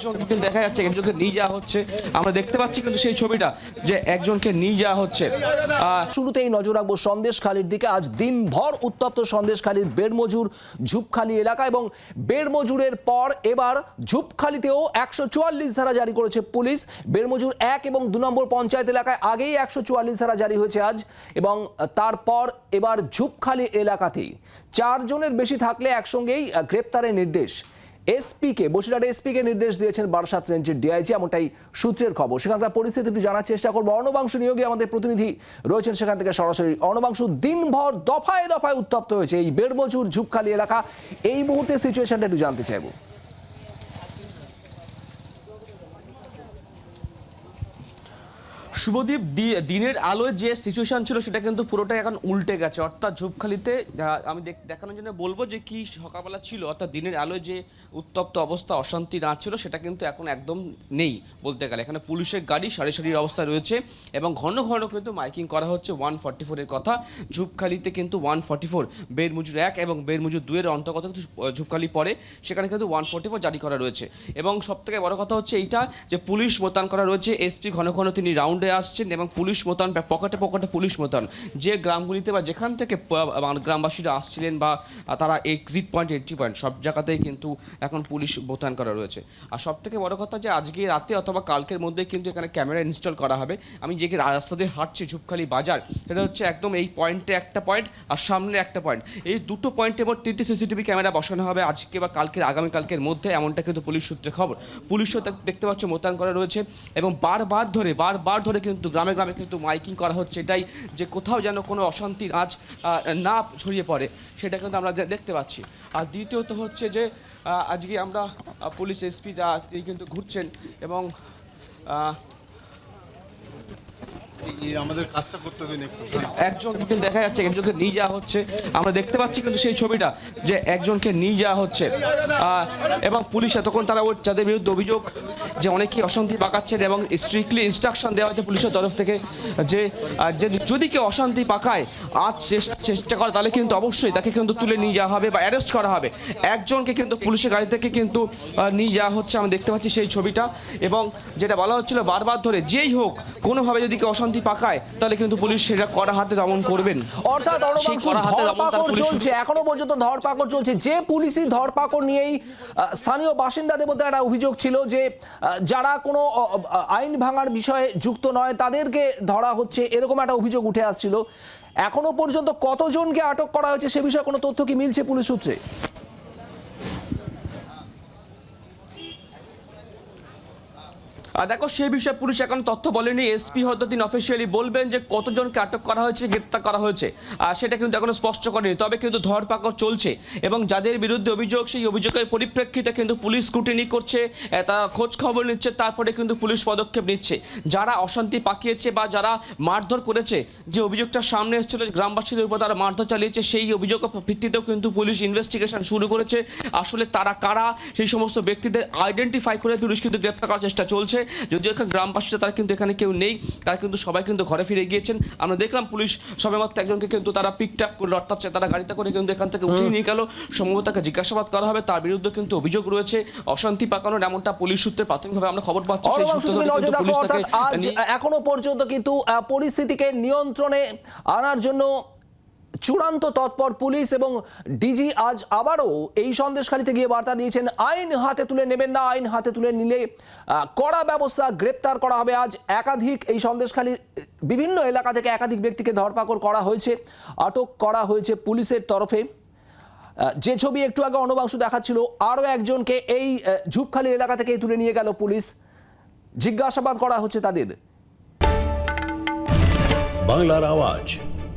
দেখা যাচ্ছে, একজনকে নিয়ে যাওয়া হচ্ছে। আমরা দেখতে পাচ্ছি কিন্তু সেই ছবিটা যে একজনকে নিয়ে যাওয়া হচ্ছে। শুরুতেই নজর রাখব সন্দেশখালীর দিকে। আজ দিনভর উত্তপ্ত সন্দেশখালীর বেড়মজুর ঝুপখালি এলাকা এবং বেড়মজুরের পর এবার ঝুপখালিতেও একশো চুয়াল্লিশ ধারা জারি করেছে পুলিশ। বেড়মজুর এক এবং দু নম্বর পঞ্চায়েত এলাকায় আগেই একশো চুয়াল্লিশ ধারা জারি হয়েছে আজ এবং তারপর এবার ঝুপখালি এলাকাতেই। চারজনের বেশি থাকলে একসঙ্গেই গ্রেপ্তারের নির্দেশ। এসপিকে, বসিরহাট এসপিকে নির্দেশ দিয়েছেন বারাসাত রেঞ্জের ডিআইজি, এমনটাই সূত্রের খবর। সেখানকার পরিস্থিতি একটু জানার চেষ্টা করব। অর্ণবাংশু নিয়োগে আমাদের প্রতিনিধি রয়েছেন সেখান থেকে সরাসরি। অর্ণবাংশু, দিনভর দফায় দফায় উত্তপ্ত হয়েছে এই বেড়মজুর ঝুপখালি এলাকা। এই মুহূর্তে সিচুয়েশনটা একটু জানতে চাইব। শুভদীপ দিনের আলোয় যে সিচুয়েশন ছিল সেটা কিন্তু পুরোটাই এখন উল্টে গেছে। অর্থাৎ ঝুপখালিতে আমি দেখ- দেখানোর জন্য বলব যে কি সকালবেলা ছিল, অর্থাৎ দিনের আলোয় যে উত্তপ্ত অবস্থা, অশান্তি না ছিল, সেটা কিন্তু এখন একদম নেই বলতে গেলে। এখানে পুলিশের গাড়ি, সারি সারির অবস্থা রয়েছে এবং ঘন ঘন কিন্তু মাইকিং করা হচ্ছে ওয়ান ফর্টি ফোরের কথা। ঝুপখালিতে কিন্তু ওয়ান ফর্টি ফোর, বেরমুজুর এক এবং বেরমুজুর দুয়ের অন্তর্গত কিন্তু ঝুপখালি পড়ে। সেখানে কিন্তু ওয়ান ফর্টি ফোর জারি করা রয়েছে। এবং সব থেকে বড় কথা হচ্ছে এইটা যে পুলিশ মোতায়েন করা রয়েছে, এসপি ঘন ঘন তিনি রাউন্ডে আসছেন এবং পুলিশ মোতায়েন, বা পকেটে পকেটে পুলিশ মোতায়েন। যে গ্রামগুলিতে বা যেখান থেকে গ্রামবাসীরা আসছিলেন বা তারা এক্সিট পয়েন্ট এন্ট্রি পয়েন্ট সব জায়গাতেই কিন্তু এখন পুলিশ মোতায়েন করা রয়েছে। আর সব থেকে বড় কথা যে আজকে রাতে অথবা কালকের মধ্যে কিন্তু এখানে ক্যামেরা ইনস্টল করা হবে। আমি যে রাস্তা দিয়ে হাঁটছি ঝুপখালি বাজার এটা হচ্ছে একদম এই পয়েন্টে একটা পয়েন্ট আর সামনে একটা পয়েন্ট এই দুটো পয়েন্টে মোট তিনটে সিসিটিভি ক্যামেরা বসানো হবে আজকে বা কালকের, আগামীকালকের মধ্যে, এমনটা কিন্তু পুলিশ সূত্রে খবর। পুলিশও দেখতে পাচ্ছ মোতায়েন করা রয়েছে এবং বারবার ধরে বারবার ধরে কিন্তু গ্রামে গ্রামে কিন্তু মাইকিং করা হচ্ছে, এটাই যে কোথাও যেন কোনো অশান্তির আজ না ছড়িয়ে পড়ে, সেটা কিন্তু আমরা দেখতে পাচ্ছি। আর দ্বিতীয়ত হচ্ছে যে আজকে আমরা পুলিশ, এসপি, যা তিনি কিন্তু ঘুরছেন এবং আমাদের একজনকে কিন্তু দেখা যাচ্ছে, একজনকে নিয়ে যাওয়া হচ্ছে। আমরা দেখতে পাচ্ছি কিন্তু সেই ছবিটা যে একজনকে নিয়ে যাওয়া হচ্ছে। এবং তারা ওর বিরুদ্ধে অভিযোগ যে অনেকেই অশান্তি পাকাচ্ছেন এবং স্ট্রিক্টলি ইনস্ট্রাকশন দেওয়া পুলিশের তরফ থেকে যে যদি কেউ অশান্তি পাকায়, আজ চেষ্টা করে, তাহলে কিন্তু অবশ্যই তাকে কিন্তু তুলে নিয়ে যাওয়া হবে বা অ্যারেস্ট করা হবে। একজনকে কিন্তু পুলিশের গাড়ি থেকে কিন্তু নিয়ে যাওয়া হচ্ছে, আমরা দেখতে পাচ্ছি সেই ছবিটা। এবং যেটা বলা হচ্ছিল বারবার ধরে, যেই হোক, কোনোভাবে যদি কেউ অশান্তি পাকায় তাহলে কিন্তু পুলিশ সেটা কড়া হাতে দমন করবেন। অর্থাৎ ধরপাকড় চলছে এখনও পর্যন্ত ধরপাকড় চলছে। যে পুলিশি ধরপাকড় নিয়েই স্থানীয় বাসিন্দাদের মধ্যে একটা অভিযোগ ছিল যে যারা কোনো আইন ভাঙার বিষয়ে যুক্ত নয় তাদেরকে ধরা হচ্ছে এরকম একটা অভিযোগ উঠে আসছিল। এখনও পর্যন্ত কতজনকে আটক করা হয়েছে সে বিষয়ে কোনো তথ্য কি মিলছে পুলিশ সূত্রে? দেখো, সেই বিষয়ে পুলিশ এখন তথ্য বলেনি। এসপি হয়তো তিনি অফিসিয়ালি বলবেন যে কতজনকে আটক করা হয়েছে, গ্রেপ্তার করা হয়েছে। সেটা কিন্তু এখনও স্পষ্ট করেনি। তবে কিন্তু ধরপাকড় চলছে এবং যাদের বিরুদ্ধে অভিযোগ, সেই অভিযোগের পরিপ্রেক্ষিতে কিন্তু পুলিশ স্কুটিনি করছে তারা খোঁজ খবর নিচ্ছে, তারপরে কিন্তু পুলিশ পদক্ষেপ নিচ্ছে। যারা অশান্তি পাকিয়েছে বা যারা মারধর করেছে, যে অভিযোগটা সামনে এসেছিল গ্রামবাসীদের উপর তারা মারধর চালিয়েছে, সেই অভিযোগ ভিত্তিতেও কিন্তু পুলিশ ইনভেস্টিগেশন শুরু করেছে। আসলে তারা কারা? সেই সমস্ত ব্যক্তিদের আইডেন্টিফাই করে পুলিশ কিন্তু গ্রেপ্তার করার চেষ্টা চলছে। যদিও এখানে গ্রামবাসীরা তারা কিন্তু এখানে কেউ নেই তারা কিন্তু সবাই কিন্তু ঘরে ফিরে গিয়েছেন। আমরা দেখলাম পুলিশ সবেমাত্র একজনকে কিন্তু তারা পিকড আপ করল অর্থাৎ তারা গাড়িতে করে কিন্তু এখান থেকে উঠিয়ে নিয়ে গেল। সম্ভবত তাকে জিজ্ঞাসাবাদ করা হবে তার বিরুদ্ধে কিন্তু অভিযোগ রয়েছে অশান্তি পাকানোর এমনটা পুলিশ সূত্রে প্রাথমিকভাবে আমরা খবর পাচ্ছি সেই সূত্র আজ এখনও পর্যন্ত কিন্তু পরিস্থিতিকে নিয়ন্ত্রণে আনার জন্য চূড়ান্ত তৎপর পুলিশ এবং ডিজি আজ আবারও এই সন্দেশখালিতে গিয়ে বার্তা দিয়েছেন, আইন হাতে তুলে নেবেন না, আইন হাতে তুলে নিলে কড়া ব্যবস্থা গ্রেপ্তার করা হবে আজ। একাধিক এই সন্দেশখালি, বিভিন্ন এলাকা থেকে একাধিক ব্যক্তিকে ধরপাকড় করা হয়েছে, আটক করা হয়েছে পুলিশের তরফে। যে ছবি একটু আগে অনবাংশু দেখাচ্ছিল, আরও একজনকে এই ঝুপখালি এলাকা থেকে তুলে নিয়ে গেল পুলিশ। জিজ্ঞাসাবাদ করা হচ্ছে তাদের। বাংলার আওয়াজ।